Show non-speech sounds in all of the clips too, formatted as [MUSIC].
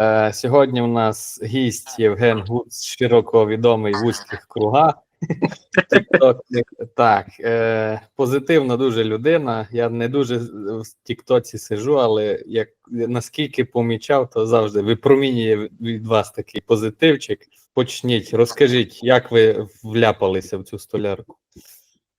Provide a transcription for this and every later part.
Е, сьогодні у нас гість Євген Гуц, широко відомий в вузьких кругах. Так, е, позитивна дуже людина. Я не дуже в Тіктоці сижу, але як наскільки помічав, то завжди випромінює від вас такий позитивчик. Почніть, розкажіть, як ви вляпалися в цю столярку?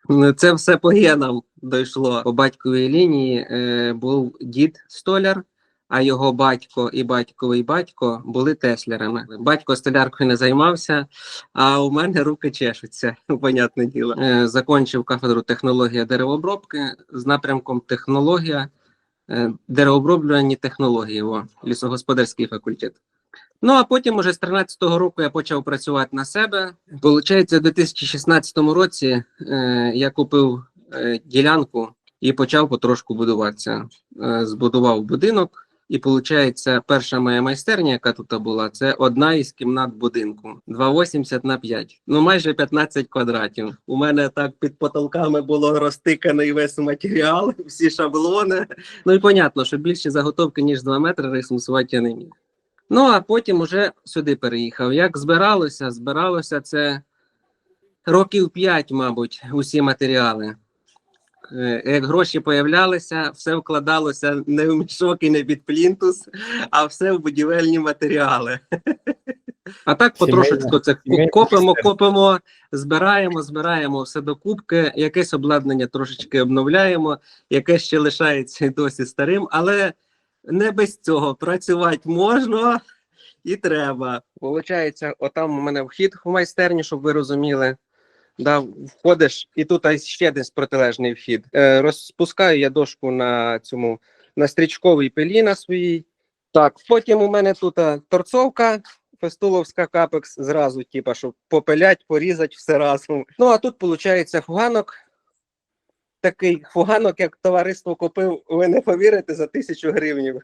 Ну, Це все по генам дійшло. По батьковій лінії е, був дід столяр, а його батько і батьковий батько були теслярами. Батько столяркою не займався, а у мене руки чешуться, [LAUGHS] понятне діло. Е, закончив кафедру технологія деревообробки з напрямком технологія е, деревооброблювані технології, о, лісогосподарський факультет. Ну а потім, уже з 13-го року, я почав працювати на себе. Получається, у 2016 році е, я купив ділянку і почав потрошку будуватися. Збудував будинок, і виходить, перша моя майстерня, яка тут була, це одна із кімнат будинку 2,80 на 5. Ну майже 15 квадратів. У мене так під потолками було розтиканий весь матеріал, [LAUGHS] всі шаблони. Ну і понятно, що більше заготовки, ніж 2 метри рисмусувати я не міг. Ну, а потім уже сюди переїхав. Як збиралося? Збиралося це років 5, мабуть, усі матеріали. Е, Як гроші появлялися, все вкладалося не в мішок і не під плінтус, а все в будівельні матеріали. А так потрошечку це копимо, копимо, збираємо, збираємо все до кубки, якесь обладнання трошечки обновляємо, яке ще лишається досі старим, але не без цього працювати можна і треба. Получається, отам у мене вхід в майстерню, щоб ви розуміли. Да, входиш, і тут ще десь протилежний вхід. Е, розпускаю я дошку на цьому на стрічковій пилі на своїй. Так, потім у мене тут торцовка, фестуловська капекс, зразу, типа, щоб попилять, порізати все разом. Ну а тут виходить фуганок. Такий фуганок, як товариство купив, ви не повірите, за тисячу гривень.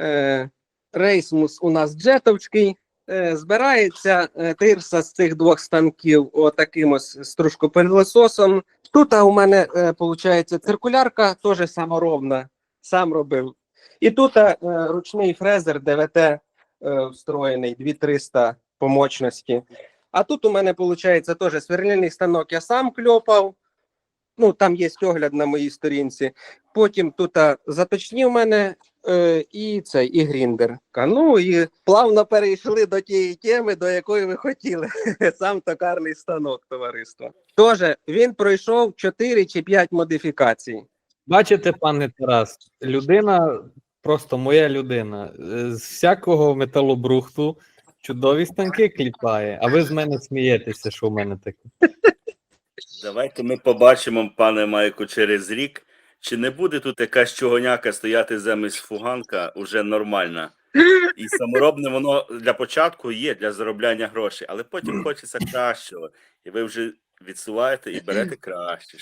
Е, рейсмус у нас джетовський. Е, збирається е, тирса з цих двох станків отаким ось стружкопилососом. Тут у мене виходить циркулярка, теж саморобна, сам робив. І тут е, ручний фрезер ДВТ е, встроєний 2300 по мощності. А тут у мене виходить теж сверлильний станок, я сам кльопав. Ну, там є огляд на моїй сторінці. Потім тут заточні в мене е, і цей, і гріндер. Ну і плавно перейшли до тієї теми, до якої ви хотіли. [LAUGHS] Сам токарний станок товариства. Тож він пройшов 4 чи 5 модифікацій. Бачите, пане Тарас, людина, просто моя людина, е, з всякого металобрухту чудові станки кліпає, а ви з мене смієтеся, що в мене таке. Давайте ми побачимо, пане Майку, через рік, чи не буде тут якась чогоняка стояти замість фуганка уже нормальна. І саморобне воно для початку є для заробляння грошей, але потім [CLEARS THROAT] хочеться кращого. І ви вже відсуваєте і берете краще.